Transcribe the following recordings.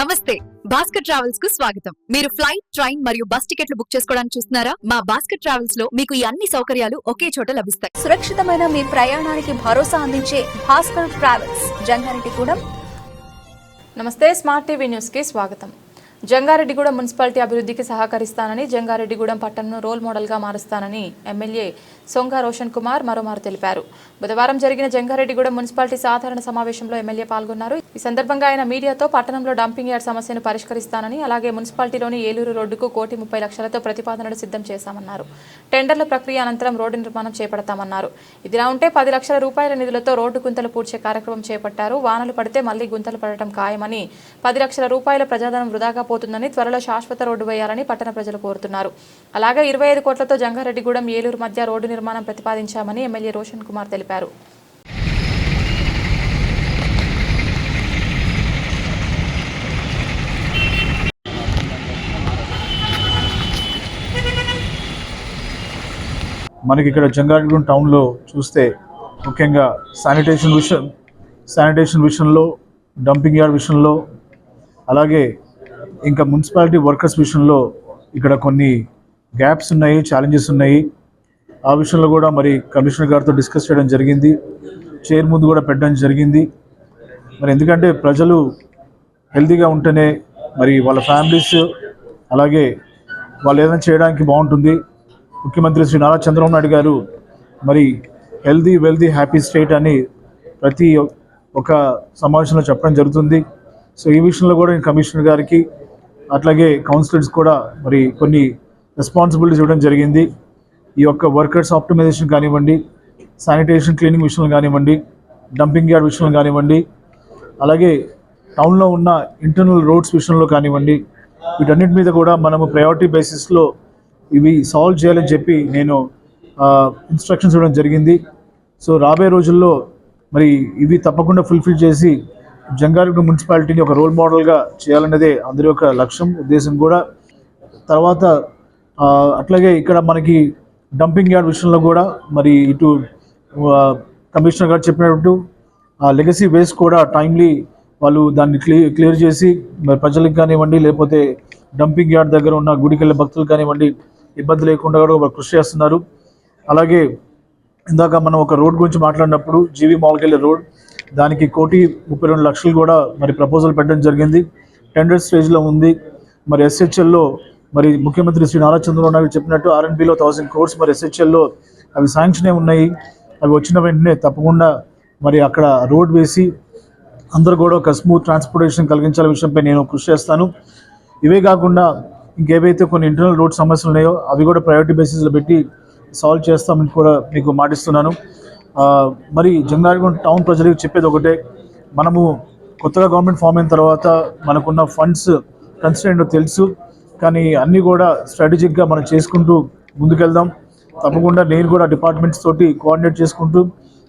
నమస్తే భాస్కర్ ట్రావెల్స్కు స్వాగతం. మీరు ఫ్లైట్ ట్రైన్ మరియు బస్ టికెట్లు బుక్ చేసుకోవడానికి చూస్తున్నారా? మా భాస్కర్ ట్రావెల్స్లో మీకు ఈ అన్ని సౌకర్యాలు ఒకే చోట లభిస్తాయి. సురక్షితమైన మీ ప్రయాణానికి భరోసా అందించే భాస్కర్ ట్రావెల్స్ జంగారెడ్డిగూడెం. నమస్తే స్మార్ట్ టీవీ న్యూస్కి స్వాగతం. జంగారెడ్డిగూడెం మున్సిపాలిటీ అభివృద్ధికి సహకరిస్తానని జంగారెడ్డిగూడెం పట్టణంను రోల్ మోడల్గా మారుస్తానని ఎమ్మెల్యే సొంగ రోషన్ కుమార్ మరోమారు తెలిపారు. బుధవారం జరిగిన జంగారెడ్డిగూడెం మున్సిపాలిటీ సాధారణ సమావేశంలో ఎమ్మెల్యే పాల్గొన్నారు. ఈ సందర్భంగా ఆయన మీడియాతో పట్టణంలో డంపింగ్ యార్డ్ సమస్యను పరిష్కరిస్తానని అలాగే మున్సిపాలిటీలోని ఏలూరు రోడ్డుకు కోటి ముప్పై లక్షలతో ప్రతిపాదనలు సిద్ధం చేశామన్నారు. టెండర్ల ప్రక్రియ అనంతరం రోడ్డు నిర్మాణం చేపడతామన్నారు. ఇదిలా ఉంటే పది లక్షల రూపాయల నిధులతో రోడ్డు గుంతలు పూడ్చే కార్యక్రమం చేపట్టారు. వానలు పడితే మళ్ళీ గుంతలు పడటం ఖాయమని పది లక్షల రూపాయల ప్రజాధనం వృధాగా పోతుందని త్వరలో శాశ్వత రోడ్డు వేయాలని పట్టణ ప్రజలు కోరుతున్నారు. అలాగే ఇరవై ఐదు కోట్లతో జంగారెడ్డిగూడెం ఏలూరు మధ్య రోడ్డు నిర్మాణం ప్రతిపాదించామని ఎమ్మెల్యే రోషన్ కుమార్ తెలిపారు. మనకి ఇక్కడ జంగారెడ్డిగూడెం టౌన్లో చూస్తే ముఖ్యంగా శానిటేషన్ విషయం శానిటేషన్ విషయంలో డంపింగ్ యార్డ్ విషయంలో అలాగే ఇంకా మున్సిపాలిటీ వర్కర్స్ విషయంలో ఇక్కడ కొన్ని గ్యాప్స్ ఉన్నాయి ఛాలెంజెస్ ఉన్నాయి. ఆ విషయంలో కూడా మరి కమిషనర్ గారితో డిస్కస్ చేయడం జరిగింది. చైర్ ముందు కూడా పెట్టడం జరిగింది. మరి ఎందుకంటే ప్రజలు హెల్తీగా ఉంటేనే మరి వాళ్ళ ఫ్యామిలీస్ అలాగే వాళ్ళు ఏదైనా చేయడానికి బాగుంటుంది. ముఖ్యమంత్రి శ్రీ నారా చంద్రబాబు నాయుడు గారు మరి హెల్దీ వెల్దీ హ్యాపీ స్టేట్ అని ప్రతి ఒక సమావేశంలో చెప్పడం జరుగుతుంది. సో ఈ విషయంలో కూడా నేను కమిషనర్ గారికి అట్లాగే కౌన్సిలర్స్ కూడా మరి కొన్ని రెస్పాన్సిబిలిటీస్ ఇవ్వడం జరిగింది. ఈ యొక్క వర్కర్స్ ఆప్టిమైజేషన్ కానివ్వండి శానిటేషన్ క్లీనింగ్ విషయంలో కానివ్వండి డంపింగ్ యార్డ్ విషయంలో కానివ్వండి అలాగే టౌన్లో ఉన్న ఇంటర్నల్ రోడ్స్ విషయంలో కానివ్వండి వీటన్నిటి మీద కూడా మనము ప్రయారిటీ బేసిస్లో ఇవి సాల్వ్ చేయాలని చెప్పి నేను ఇన్స్ట్రక్షన్స్ ఇవ్వడం జరిగింది. సో రాబోయే రోజుల్లో మరి ఇవి తప్పకుండా ఫుల్ఫిల్ చేసి జంగారెడ్డి మున్సిపాలిటీని ఒక రోల్ మోడల్గా చేయాలన్నదే అందరి యొక్క లక్ష్యం ఉద్దేశం కూడా. తర్వాత అట్లాగే ఇక్కడ మనకి డంపింగ్ యార్డ్ విషయంలో కూడా మరి ఇటు కమిషనర్ గారు చెప్పినట్టు ఆ లెగసీ వేస్ట్ కూడా టైమ్లీ వాళ్ళు దాన్ని క్లియర్ క్లియర్ చేసి మరి ప్రజలకు కానివ్వండి లేకపోతే డంపింగ్ యార్డ్ దగ్గర ఉన్న గుడికెళ్ళే భక్తులు కానివ్వండి ఇబ్బంది లేకుండా కూడా వాళ్ళు కృషి చేస్తున్నారు. అలాగే ఇందాక మనం ఒక రోడ్ గురించి మాట్లాడినప్పుడు జీవి మాల్కెళ్ళే రోడ్ దానికి కోటి ముప్పై రెండు లక్షలు కూడా మరి ప్రపోజల్ పెట్టడం జరిగింది. టెండర్ స్టేజ్లో ఉంది. మరి ఎస్హెచ్ఎల్లో మరి ముఖ్యమంత్రి శ్రీ నారా చంద్రబాబు నాయుడు చెప్పినట్టు ఆర్ఎన్బిలో థౌసండ్ క్రోర్స్ మరి ఎస్హెచ్ఎల్లో అవి శాంక్షన్ ఉన్నాయి. అవి వచ్చిన వెంటనే తప్పకుండా మరి అక్కడ రోడ్ వేసి అందరూ కూడా ఒక స్మూత్ ట్రాన్స్పోర్టేషన్ కలిగించాల విషయంపై నేను కృషి చేస్తాను. ఇవే కాకుండా ఇంకేవైతే కొన్ని ఇంటర్నల్ రోడ్ సమస్యలు ఉన్నాయో అవి కూడా ప్రయారిటీ బేసిస్లో పెట్టి సాల్వ్ చేస్తామని కూడా మీకు మాటిస్తున్నాను. మరి జంగారెడ్డి టౌన్ ప్రజలకు చెప్పేది ఒకటే. మనము కొత్తగా గవర్నమెంట్ ఫామ్ అయిన తర్వాత మనకున్న ఫండ్స్ కన్స్టెంట్ తెలుసు. కానీ అన్నీ కూడా స్ట్రాటజిక్గా మనం చేసుకుంటూ ముందుకెళ్దాం. తప్పకుండా నేను కూడా డిపార్ట్మెంట్స్ తోటి కోఆర్డినేట్ చేసుకుంటూ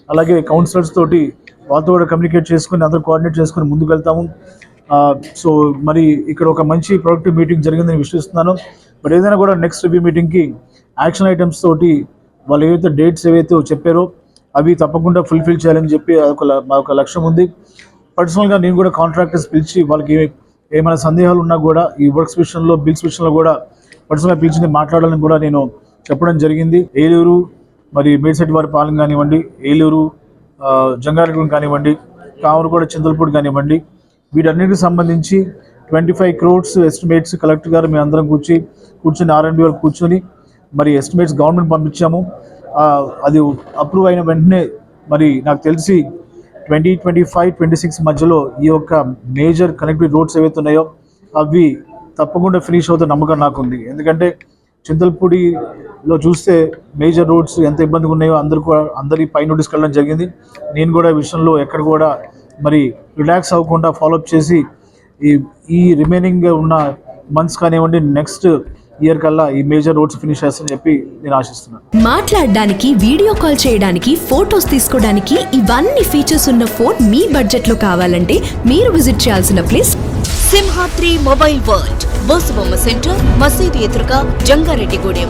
అలాగే కౌన్సిలర్స్ తోటి వాళ్ళతో కూడా కమ్యూనికేట్ చేసుకుని అందరూ కోఆర్డినేట్ చేసుకుని ముందుకు వెళ్తాము సో మరి ఇక్కడ ఒక మంచి ప్రొడక్టివ్ మీటింగ్ జరిగిందని విశ్వసిస్తున్నాను. బట్ ఏదైనా కూడా నెక్స్ట్ రివ్యూ మీటింగ్కి యాక్షన్ ఐటమ్స్ తోటి వాళ్ళు ఏవైతే డేట్స్ ఏవైతే చెప్పారో అవి తప్పకుండా ఫుల్ఫిల్ చేయాలని చెప్పి ఒక మా ఒక లక్ష్యం ఉంది. పర్సనల్గా నేను కూడా కాంట్రాక్టర్స్ పిలిచి వాళ్ళకి ఏమైనా సందేహాలు ఉన్నా కూడా ఈ వర్క్స్ విషయంలో బిల్స్ విషయంలో కూడా పర్సనల్గా పిలిచింది మాట్లాడాలని కూడా నేను చెప్పడం జరిగింది. ఏలూరు మరి మేడ్సెట్ వారి పాలెం కానివ్వండి ఏలూరు జంగారెడ్డం జంగారెడ్డి కానివ్వండి కామరగూడ చింతలపూడి కానివ్వండి వీటన్నిటికి సంబంధించి twenty five crores estimates collector గారు మేము అందరం కూర్చి కూర్చొని ఆర్ఎండ్బి వాళ్ళు కూర్చొని మరి ఎస్టిమేట్స్ గవర్నమెంట్ పంపించాము. అది అప్రూవ్ అయిన వెంటనే మరి నాకు తెలిసి twenty twenty five twenty six మధ్యలో ఈ యొక్క మేజర్ కనెక్టివ్ రోడ్స్ ఏవైతే ఉన్నాయో అవి తప్పకుండా ఫినిష్ అవుతున్న నమ్మకం నాకు ఉంది ఎందుకంటే చింతలపూడిలో చూస్తే మేజర్ రోడ్స్ ఎంత ఇబ్బందిగా ఉన్నాయో అందరు కూడా అందరి పై నోటీస్కి వెళ్ళడం జరిగింది. నేను కూడా ఈ విషయంలో ఎక్కడ కూడా మరి రిలాక్స్ అవ్వకుండా ఫాలోఅప్ చేసి ఈ ఈ రిమైనింగ్ ఉన్న మంత్స్ కానివ్వండి నెక్స్ట్ ఇయర్ కల్లా ఈ మేజర్ రోడ్స్ ఫినిష్ చేస్తానని చెప్పి నేను ఆశిస్తున్నాను. మాట్లాడడానికి వీడియో కాల్ చేయడానికి ఫొటోస్ తీసుకోవడానికి ఇవన్నీ ఫీచర్స్ ఉన్న ఫోన్ మీ బడ్జెట్లో కావాలంటే మీరు విజిట్ చేయాల్సిన place Simhadri mobile world Bosubomma centre మసీద్ ఎదురుగా జంగారెడ్డిగూడెం